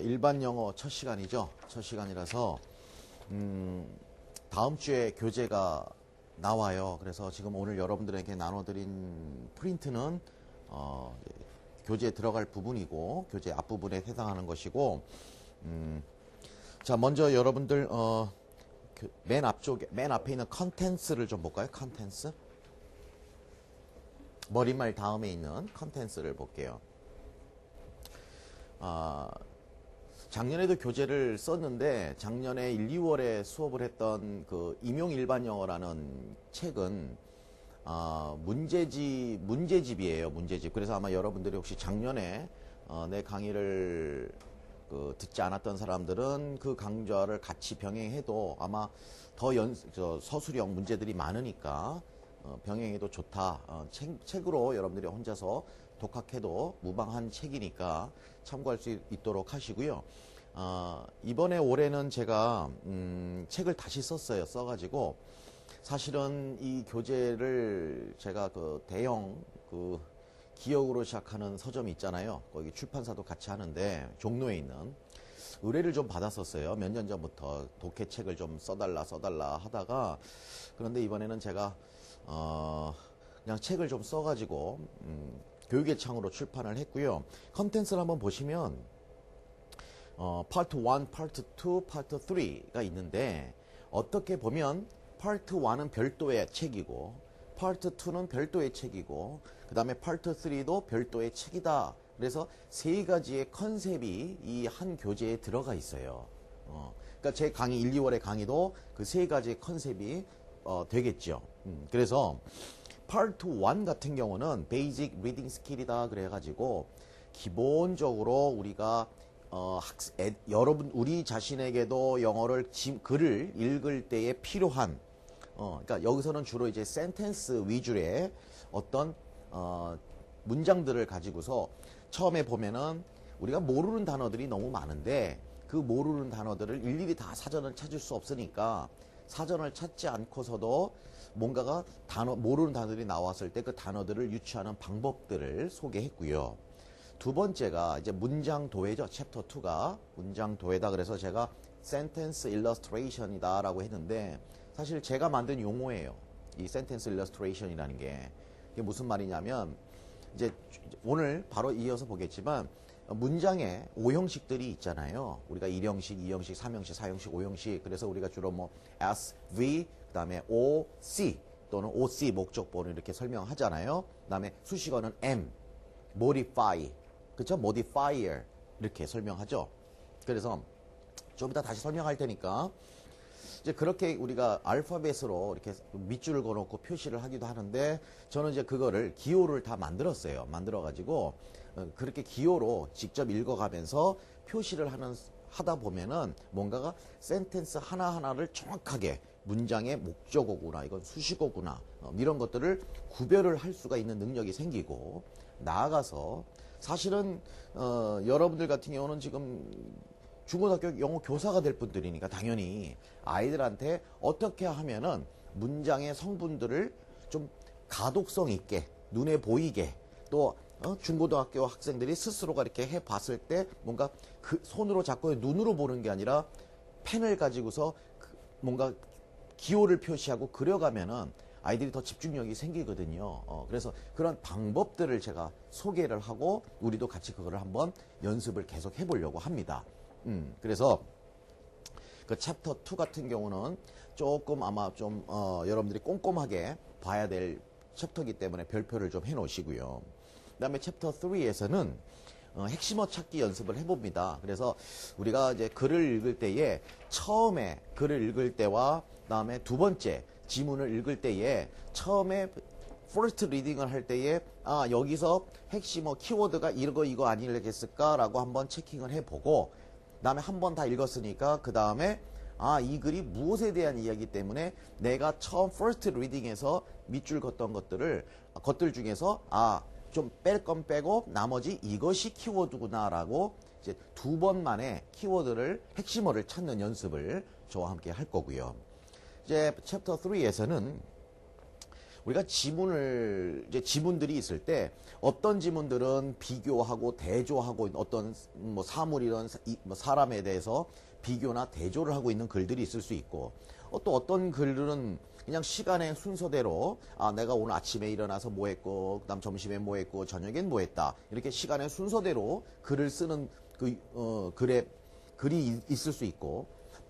일반 영어 첫 시간이죠. 첫 시간이라서 음, 다음 주에 교재가 나와요. 그래서 지금 오늘 여러분들에게 나눠드린 프린트는 어, 교재에 들어갈 부분이고 교재 앞부분에 해당하는 것이고 음, 자 먼저 여러분들 어, 그, 맨 앞쪽에 맨 앞에 있는 컨텐츠를 좀 볼까요? 컨텐츠 머리말 다음에 있는 컨텐츠를 볼게요. 아, 작년에도 교재를 썼는데 작년에 1, 2월에 수업을 했던 그 임용 일반 영어라는 책은 아, 문제집 문제집이에요 문제집 그래서 아마 여러분들이 혹시 작년에 어, 내 강의를 그 듣지 않았던 사람들은 그 강좌를 같이 병행해도 아마 더 연, 저 서술형 문제들이 많으니까 어, 병행해도 좋다. 어, 책, 책으로 여러분들이 혼자서 독학해도 무방한 책이니까 참고할 수 있도록 하시고요. 어, 이번에 올해는 제가 음, 책을 다시 썼어요. 써가지고 사실은 이 교재를 제가 그 대형 그 기억으로 시작하는 서점이 있잖아요. 거기 출판사도 같이 하는데 종로에 있는 의뢰를 좀 받았었어요. 몇 년 전부터 독해책을 좀 써달라 써달라 하다가 그런데 이번에는 제가 어 그냥 책을 좀 써가지고 음, 교육의 창으로 출판을 했고요. 컨텐츠를 한번 보시면 어, 파트 1, 파트 2, 파트 3가 있는데 어떻게 보면 파트 1은 별도의 책이고 파트 2는 별도의 책이고 그 다음에 파트 3도 별도의 책이다. 그래서 세 가지의 컨셉이 이 한 교재에 들어가 있어요. 어, 그러니까 제 강의 1, 2월의 강의도 그 세 가지의 컨셉이 어, 되겠죠. 음, 그래서 파트 1 같은 경우는 베이직 리딩 스킬이다 그래가지고 기본적으로 우리가 어, 학, 애, 여러분 우리 자신에게도 영어를 지, 글을 읽을 때에 필요한 어, 그러니까 여기서는 주로 이제 센텐스 위주의 어떤 어, 문장들을 가지고서 처음에 보면은 우리가 모르는 단어들이 너무 많은데 그 모르는 단어들을 일일이 다 사전을 찾을 수 없으니까 사전을 찾지 않고서도 뭔가가 단어 모르는 단어들이 나왔을 때 그 단어들을 유추하는 방법들을 소개했고요. 두 번째가 이제 문장 도회죠. 챕터 2가 문장 도회다 그래서 제가 센텐스 일러스트레이션이다라고 했는데 사실 제가 만든 용어예요. 이 센텐스 일러스트레이션이라는 게 이게 무슨 말이냐면 이제 오늘 바로 이어서 보겠지만 문장에 오형식들이 있잖아요. 우리가 1형식, 2형식, 3형식, 4형식, 5형식. 그래서 우리가 주로 뭐 S, V, 그 다음에 O, C 또는 OC 목적보를 이렇게 설명하잖아요. 그 다음에 수식어는 M, modify. 그쵸? modifier. 이렇게 설명하죠. 그래서 좀 이따 다시 설명할 테니까 이제 그렇게 우리가 알파벳으로 이렇게 밑줄을 그어놓고 표시를 하기도 하는데 저는 이제 그거를 기호를 다 만들었어요. 만들어가지고 어, 그렇게 기호로 직접 읽어가면서 표시를 하는 하다 보면은 뭔가가 센텐스 하나하나를 정확하게 문장의 목적어구나 이건 수식어구나 어, 이런 것들을 구별을 할 수가 있는 능력이 생기고 나아가서 사실은 어, 여러분들 같은 경우는 지금 중고등학교 영어 교사가 될 분들이니까 당연히 아이들한테 어떻게 하면은 문장의 성분들을 좀 가독성 있게 눈에 보이게 또 어? 중고등학교 학생들이 스스로가 이렇게 해 봤을 때 뭔가 그 손으로 잡고 눈으로 보는 게 아니라 펜을 가지고서 그 뭔가 기호를 표시하고 그려가면은 아이들이 더 집중력이 생기거든요. 어, 그래서 그런 방법들을 제가 소개를 하고 우리도 같이 그거를 한번 연습을 계속 해보려고 합니다. 음, 그래서 그 챕터 2 같은 경우는 조금 아마 좀 어, 여러분들이 꼼꼼하게 봐야 될 챕터이기 때문에 별표를 좀 해놓으시고요. 그 다음에 챕터 3에서는 어, 핵심어 찾기 연습을 해봅니다. 그래서 우리가 이제 글을 읽을 때에 처음에 글을 읽을 때와 다음에 두 번째 지문을 읽을 때에 처음에 퍼스트 리딩을 할 때에 아 여기서 핵심 어 키워드가 이거 이거 아니겠을까라고 한번 체킹을 해보고 다음에 한 번 다 읽었으니까 그 다음에 아, 이 글이 무엇에 대한 이야기 때문에 내가 처음 first reading에서 밑줄 걷던 것들을, 것들 중에서 아, 좀 뺄 건 빼고 나머지 이것이 키워드구나라고 이제 두 번 만에 키워드를, 핵심어를 찾는 연습을 저와 함께 할 거고요. 이제 챕터 3에서는 우리가 지문을 이제 지문들이 있을 때 어떤 지문들은 비교하고 대조하고 어떤 뭐 사물이든 사- 이- 뭐 사람에 대해서 비교나 대조를 하고 있는 글들이 있을 수 있고 어, 또 어떤 글들은 그냥 시간의 순서대로 아 내가 오늘 아침에 일어나서 뭐 했고 그다음 점심에 뭐 했고 저녁엔 뭐 했다. 이렇게 시간의 순서대로 글을 쓰는 그 어, 글에 글이 있- 있을 수 있고